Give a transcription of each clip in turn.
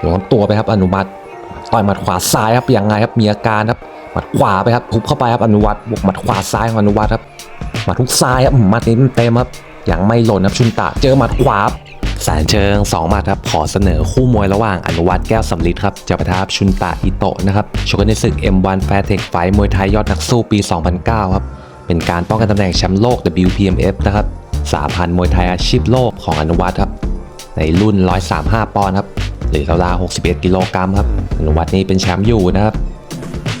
หลวมตัวไปครับอนุมัติต่อยหมัดขวาซ้ายครับยังไงครับมีอาการครับหมัดขวาไปครับทุบเข้าไปครับอนุวัตบวกหมัดขวาซ้ายของอนุวัตครับหมัดทุกซ้ายครับมหมัดนี้เต็มครับอยังไม่หล่นครับชุนตะเจอหมัดขวาครับแสนเชิงสองหมัดครับขอเสนอคู่มวยระหว่างอนุวัตแก้วสำลิดครับจะปะทะชุนตะอิโตะนะครับชกกันในศึก M1 Fair Tech Fight มวยไทยยอดนักสู้ปี 2009 ครับเป็นการป้องกันตำแหน่งแชมป์โลก WPMF นะครับสาพันธ์มวยไทยอาชีพโลกของอนุวัตครับในรุ่น 135 ปอนด์ครับ หรือราวๆ61 กิโลกรัมครับอนุวัตนี้เป็นแชมป์อยู่นะครับ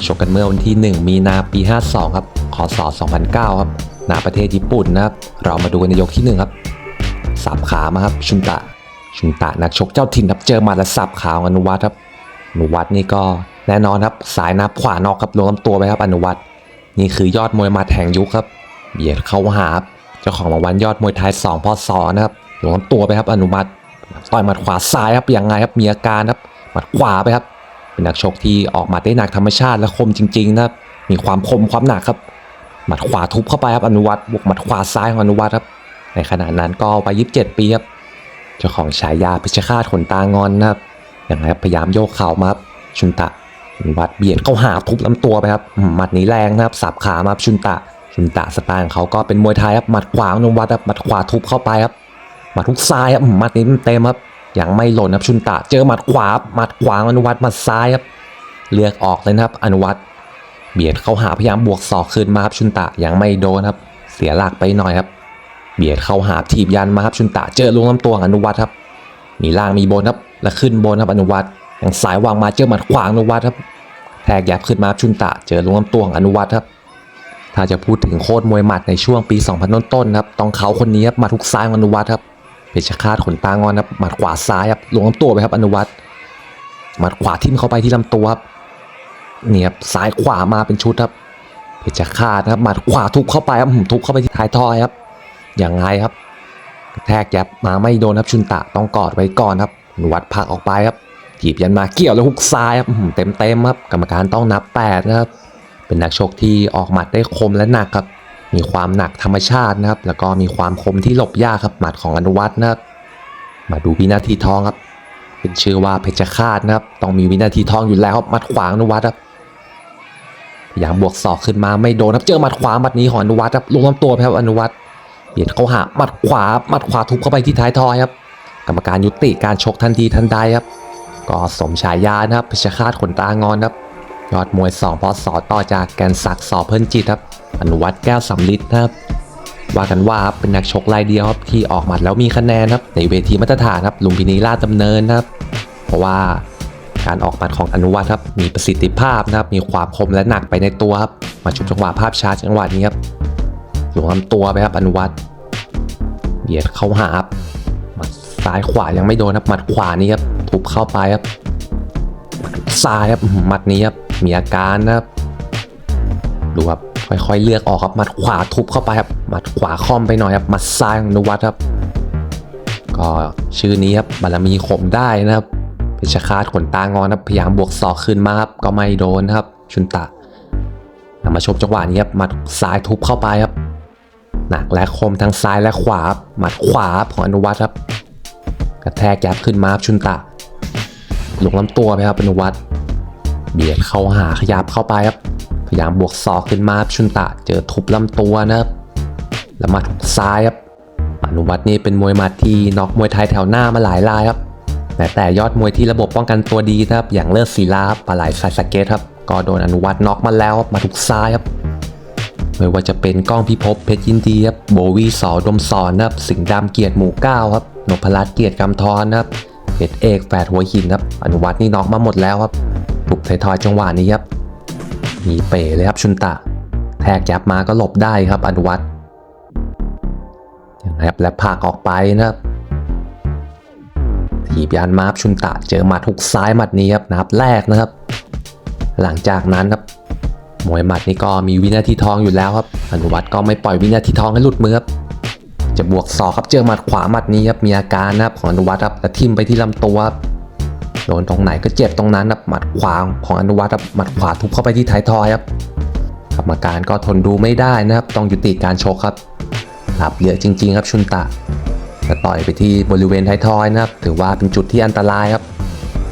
ชกกันเมื่อวันที่ 1 มีนาปี 52 ครับคศ2009 ครับณประเทศญี่ปุ่นนะครับ เรามาดูกันในยกที่ 1 ครับ สับขามาครับ ชุนตะ ชุนตะนักชกเจ้าถิ่นครับ เจอมาและสับขาของอนุวัตครับ อนุวัตนี่ก็แน่นอนครับ สายนับขวานอกครับลงลำตัวไปครับอนุวัตนี่คือยอดมวยมัดแห่งยุคครับ เบียดเข้าหาเจ้าของรางวัลยอดมวยไทย2พศนะครับหลวมตัวไปครับอนุมัติ ต่อยหมัดขวาซ้ายครับยังไงครับมีอาการครับหมัดขวาไปครับ เป็นนักชกที่ออกมาได้หนักธรรมชาติและคมจริงๆนะครับมีความคมความหนักครับหมัดขวาทุบเข้าไปครับอนุวัตบวกหมัดขวาซ้ายของอนุวัตครับ ในขณะนั้นก็ไปยีิบเจ็ดปีครับเจ้าของฉายาเพชรฆาตขนตางอนนะครับอย่างไรครับพยายามโยกเข่ามาครับชุนตะอนุวัดเบียดเข้าหาทุบลำตัวไปครับมหมัดนี้แรงนะครับสับขามาครับชุนตะชุนตะสไตล์ของเขาก็เป็นมวยไทยครับหมัดขวางนวัดครับหมัดขวาทุบเข้าไปครับ หมัดทุกซ้ายครับหมัดนี้เต็มครับยังไม่หล่นครับชุนตะ เจอหมัดขวาหมัดขวาอนุวัตหมัดซ้ายครับเลือกออกเลยนะครับ อนุวัตเบียดเข้าหาพยายามบวกศอกคืนมาครับชุนตะยังไม่โดนครับ เสียหลักไปหน่อยครับ เบียดเข้าหาถีบยันมาครับชุนตะเจอลงลำตัวอนุวัตครับ มีล่างมีบนครับแล้วขึ้นบนครับอนุวัตอย่างสายวางมาเจอหมัดขวางอนุวัตครับแทกยับขึ้นมาครับชุนตะ เจอลงลำตัวอนุวัตครับถ้าจะพูดถึงโคตรมวยหมัดในช่วงปี 2000 ต้นๆครับต้องเขาคนนี้ครับหมาทุกซ้ายองอนุวัตครับ เพชรฆาตขนตางอนครับหมัดขวาซ้ายครับลงลำตัวไปครับอนุวัตหมัดขวาทิ่มเข้าไปที่ลำตัวครับเนี่ยครับซ้ายขวามาเป็นชุดครับ เพชรฆาตครับหมัดขวาทุบเข้าไปครับหืมทุบเข้าไปที่ท้ายทอยครับ อย่างไงครับแทกยับมาไม่โดนครับชุนตะต้องกอดไว้ก่อนครับอนุวัตผลักออกไปครับถีบยันมาเกี่ยวแล้วฮุกซ้ายครับเต็มเต็มครับกรรมการต้องนับแปดนะครับเป็นนักชกที่ออกหมัดได้คมและหนักครับ มีความหนักธรรมชาตินะครับ แล้วก็มีความคมที่หลบยากครับ หมัดของอนุวัฒน์นะครับ มาดูวินาทีทองครับ เป็นชื่อว่าเพชรฆาตนะครับ ต้องมีวินาทีทองอยู่แล้วครับ หมัดขวางอนุวัฒน์ครับพยายามบวกศอกขึ้นมาไม่โดนครับ เจอหมัดขวาหมัดนี้ของอนุวัฒน์ครับลงลำตัวครับอนุวัฒน์เบียดเข้าหาหมัดขวาหมัดขวาทุบเข้าไปที่ท้ายทอยครับ กรรมการยุติการชกทันทีทันใดครับ ก็สมฉายานะครับเพชรฆาตขนตางอนครับยอดมวย2พศต่อจากแกนศักดิ์สอเพิ่นจิตครับ อนุวัตแก้วสำลิดนะครับว่ากันว่าเป็นนักชกรายเดียวครับที่ออกหมัดแล้วมีคะแนนครับในเวทีมาตรฐานครับลุมพินีราชดำเนินครับ เพราะว่าการออกหมัดของอนุวัตครับมีประสิทธิภาพนะครับมีความคมและหนักไปในตัวครับมาชุบจังหวะภาพช้าจังหวะนี้ครับหลวมลำตัวไปครับอนุวัตเบียดเข้าหาครับหมัดซ้ายขวายังไม่โดนครับหมัดขวานี่ครับทุบเข้าไปครับซ้ายครับหมัดนี้ครับมีอาการนะครับดูครับ ค่อยๆเลือกออกครับหมัดขวาทุบเข้าไปครับหมัดขวาคอมไปหน่อยครับหมัดซ้ายของนุวัฒน์ครับ ก็ชื่อนี้ครับบารมีข่มได้นะครับเพชรฆาตขนตางอนครับพยายามบวกศอกขึ้นมาครับก็ไม่โดนครับ ชุนตะนำมาชมจังหวะนี้ครับหมัดซ้ายทุบเข้าไปครับหนักและคมทั้งซ้ายและขวาหมัดขวาของอนุวัฒน์ครับ กระแทกยับขึ้นมาครับชุนตะลงลำตัวไปครับอนุวัตเบียดเข้าหาขยับเข้าไปครับ พยายามบวกศอกขึ้นมาชุนตะเจอทุบลำตัวนะครับแล้วมาทุกซ้ายครับอนุวัตนี่เป็นมวยมัดที่น็อกมวยไทยแถวหน้ามาหลายรายครับแม้แต่ยอดมวยที่ระบบป้องกันตัวดีครับ อย่างเลิศศิลาครับปลาไหลสายสเก็ตครับ ก็โดนอนุวัตน็อกมาแล้วมาทุกซ้ายครับไม่ว่าจะเป็นก้องพิภพเพชรยินดีครับโบวีสอดมสอนครับสิงห์ดำเกียรติหมู่เก้าครับนพรัตน์เกียรติกำธรนครับเพชรเอกแฝดหัวหินครับอนุวัตนี่น็อกมาหมดแล้วครับถูกไทยทอยจังหวะนี้ครับ มีเป๋เลยครับชุนตะ แทกยับมาก็หลบได้ครับอนุวัตอย่างไรครับและผากออกไปนะครับถีบยันมารับชุนตะเจอหมัดทุกซ้ายหมัดนี้ครับนับแรกนะครับ หลังจากนั้นครับมวยหมัดนี่ก็มีวินาทีทองอยู่แล้วครับ อนุวัตก็ไม่ปล่อยวินาทีทองให้หลุดมือครับจะบวกศอกครับเจอหมัดขวาหมัดนี้ครับมีอาการนะครับของอนุวัตครับแล้วทิ่มไปที่ลำตัวครับ โดนตรงไหนก็เจ็บตรงนั้นครับหมัดขวาของอนุวัตครับหมัดขวาทุบเข้าไปที่ท้ายทอยครับกรรมการก็ทนดูไม่ได้นะครับ ต้องยุติการชกครับหลับเหลือจริง ๆ ครับชุนตะจะต่อยไปที่บริเวณท้ายทอยนะครับ ถือว่าเป็นจุดที่อันตรายครับ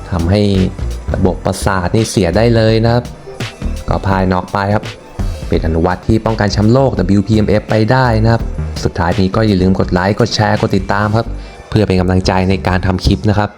ถทำให้ระบบประสาทนี่เสียได้เลยนะครับ ก็พายนอกไปครับ เป็นอนุวัตที่ป้องกันแชมป์โลก WPMF ไปได้นะครับ สุดท้ายนี้ก็อย่าลืมกดไลค์กดแชร์กดติดตามครับ เพื่อเป็นกำลังใจในการทำคลิปนะครับ